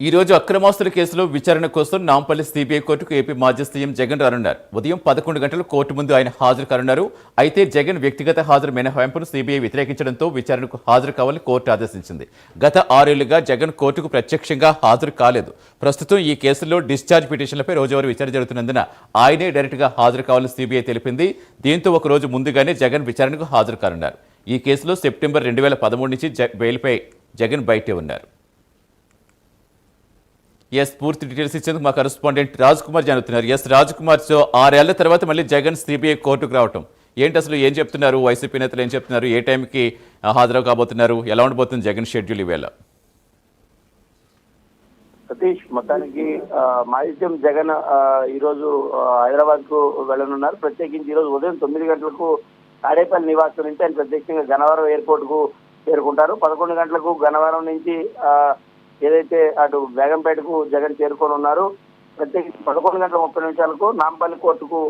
ఈరోజు అక్రమాస్తుల కేసులో విచారణ కోసం నాంపల్లి సిబిఐ కోర్టుకు ఏపీ మాజీ సీఎం జగన్ రానున్నారు. ఉదయం పదకొండు గంటలు కోర్టు ముందు ఆయన హాజరు కానున్నారు. అయితే జగన్ వ్యక్తిగత హాజరు మినహాయింపును సిబిఐ వ్యతిరేకించడంతో విచారణకు హాజరు కావాలని కోర్టు ఆదేశించింది. గత ఆరేళ్ళుగా జగన్ కోర్టుకు ప్రత్యక్షంగా హాజరు కాలేదు. ప్రస్తుతం ఈ కేసులో డిశ్చార్జ్ పిటిషన్లపై రోజువారీ విచారణ జరుగుతున్నందున ఆయనే డైరెక్ట్గా హాజరు కావాలని సిబిఐ తెలిపింది. దీంతో ఒక రోజు ముందుగానే జగన్ విచారణకు హాజరు కానున్నారు. ఈ కేసులో సెప్టెంబర్ రెండు వేల పదమూడు నుంచి జ- బెయిల్పై జగన్ బయటే ఉన్నారు. ఎస్ పూర్తి డీటెయిల్స్ ఇచ్చేందుకు మా కరెస్పాండెంట్ రాజ్ కుమార్ జరుగుతున్నారు ఎస్ రాజ్ కుమార్ సో ఆరేళ్ళ తర్వాత మళ్ళీ జగన్ సిబిఐ కోర్టుకు రావటం. ఏంటి అసలు ఏం చెప్తున్నారు? వైసీపీ నేతలు ఏం చెప్తున్నారు? ఏ టైంకి హాజరు కాబోతున్నారు? ఎలా ఉండబోతుంది జగన్ షెడ్యూల్ ఈవేళ? సతీష్ మొత్తానికి ఆ, జగన్ ఈరోజు హైదరాబాద్కు వెళ్ళనున్నారు. ప్రత్యేకించి ఈరోజు ఉదయం తొమ్మిది గంటలకు తాడేపల్లి నివాసం నుంచి ఆయన ప్రత్యేకంగా గన్నవరం ఎయిర్పోర్ట్కు చేరుకుంటారు. పదకొండు గంటలకు గన్నవరం నుంచి ఆ, ఏదైతే అటు బేగంపేటకు జగన్ చేరుకొని ఉన్నారు ప్రత్యేకించి పదకొండు గంటల ముప్పై నిమిషాలకు నాంపల్లి కోర్టుకు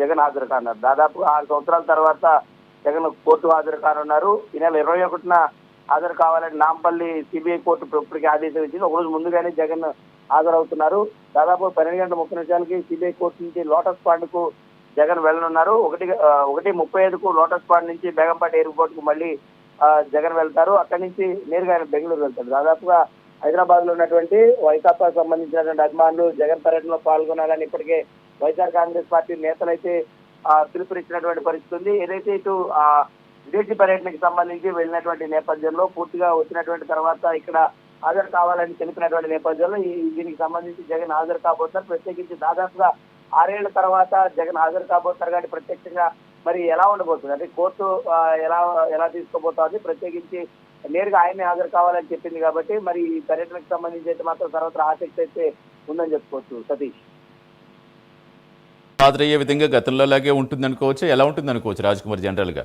జగన్ హాజరు కానున్నారు దాదాపు ఆరు సంవత్సరాల తర్వాత జగన్ కోర్టు హాజరు కానున్నారు ఈ నెల ఇరవై ఒకటిన హాజరు కావాలని నాంపల్లి సిబిఐ కోర్టు ఇప్పటికే ఆదేశం ఇచ్చింది. ఒక రోజు ముందుగానే జగన్ హాజరవుతున్నారు. దాదాపు పన్నెండు గంటల ముప్పై నిమిషాలకి సిబిఐ కోర్టు నుంచి లోటస్ పాండ్కు జగన్ వెళ్ళనున్నారు. ఒకటి ఒకటి ముప్పై ఐదుకు లోటస్ పాండ్ నుంచి బేగంపేట ఎయిర్పోర్ట్కు మళ్ళీ జగన్ వెళ్తారు. అక్కడి నుంచి నేరుగా ఆయన బెంగళూరు వెళ్తారు. దాదాపుగా హైదరాబాద్లో ఉన్నటువంటి వైకాపా సంబంధించినటువంటి అభిమానులు జగన్ పర్యటనలో పాల్గొనాలని ఇప్పటికే వైఎస్ఆర్ కాంగ్రెస్ పార్టీ నేతలైతే పిలుపునిచ్చినటువంటి పరిస్థితి ఉంది. ఏదైతే ఇటు ఆ విదేశీ పర్యటనకి సంబంధించి వెళ్ళినటువంటి నేపథ్యంలో పూర్తిగా వచ్చినటువంటి తర్వాత ఇక్కడ హాజరు కావాలని తెలిపినటువంటి నేపథ్యంలో ఈ దీనికి సంబంధించి జగన్ హాజరు కాబోతున్నారు. ప్రత్యేకించి దాదాపుగా ఆరేళ్ళ తర్వాత జగన్ హాజరు కాబోతున్నారు. కానీ ప్రత్యక్షంగా మరి ఎలా ఉండబోతుంది? అంటే కోర్టు ఎలా ఎలా తీసుకోబోతోంది ప్రత్యేకించి నేరుగా ఆయనే హాజరు కావాలని చెప్పింది కాబట్టి మరి ఈ పర్యటనకు సంబంధించి అయితే మాత్రం సర్వత్రా ఆసక్తి అయితే ఉందని చెప్పుకోవచ్చు సతీష్. హాజరయ్యే విధంగా గతంలో లాగే ఉంటుంది అనుకోవచ్చు ఎలా ఉంటుంది అనుకోవచ్చు రాజ్ కుమార్ జనరల్గా?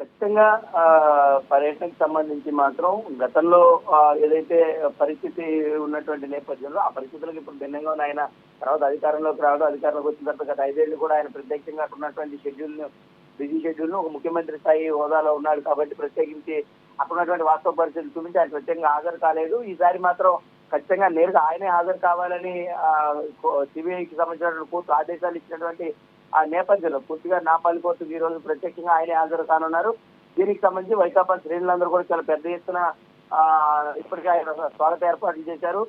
ఖచ్చితంగా పర్యటనకు సంబంధించి మాత్రం గతంలో ఏదైతే పరిస్థితి ఉన్నటువంటి నేపథ్యంలో ఆ పరిస్థితులకు ఇప్పుడు భిన్నంగా ఉన్న ఆయన తర్వాత అధికారంలోకి రావడం అధికారంలోకి వచ్చిన తర్వాత గత ఐదేళ్ళు కూడా ఆయన ప్రత్యేకంగా అక్కడ ఉన్నటువంటి షెడ్యూల్ బిజీ షెడ్యూల్ను ఒక ముఖ్యమంత్రి స్థాయి హోదాలో ఉన్నాడు కాబట్టి ప్రత్యేకించి అక్కడ ఉన్నటువంటి వాస్తవ పరిస్థితులు చూపించి ఆయన ప్రత్యేకంగా హాజరు కాలేదు. ఈసారి మాత్రం ఖచ్చితంగా నేరుగా ఆయనే హాజరు కావాలని సిబిఐకి సంబంధించినటువంటి కోర్టు ఆదేశాలు ఇచ్చినటువంటి ఆ నేపథ్యంలో పూర్తిగా నాపల్లి కోర్టుకు ఈ రోజు ప్రత్యేకంగా ఆయనే హాజరు కానున్నారు. దీనికి సంబంధించి వైకాపా శ్రేణులందరూ కూడా చాలా పెద్ద ఎత్తున ఆ, ఇప్పటికే ఆయన స్వాగత ఏర్పాట్లు చేశారు.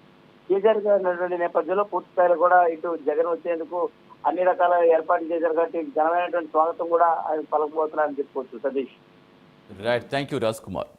కేసీఆర్ గారు ఉన్నటువంటి నేపథ్యంలో పూర్తి స్థాయిలో కూడా ఇటు జగన్ వచ్చేందుకు అన్ని రకాల ఏర్పాట్లు చేశారు కాబట్టి ఘనమైనటువంటి స్వాగతం కూడా ఆయన పలకపోతున్నారని చెప్పుకోవచ్చు. Satish. Right thank you Raj Kumar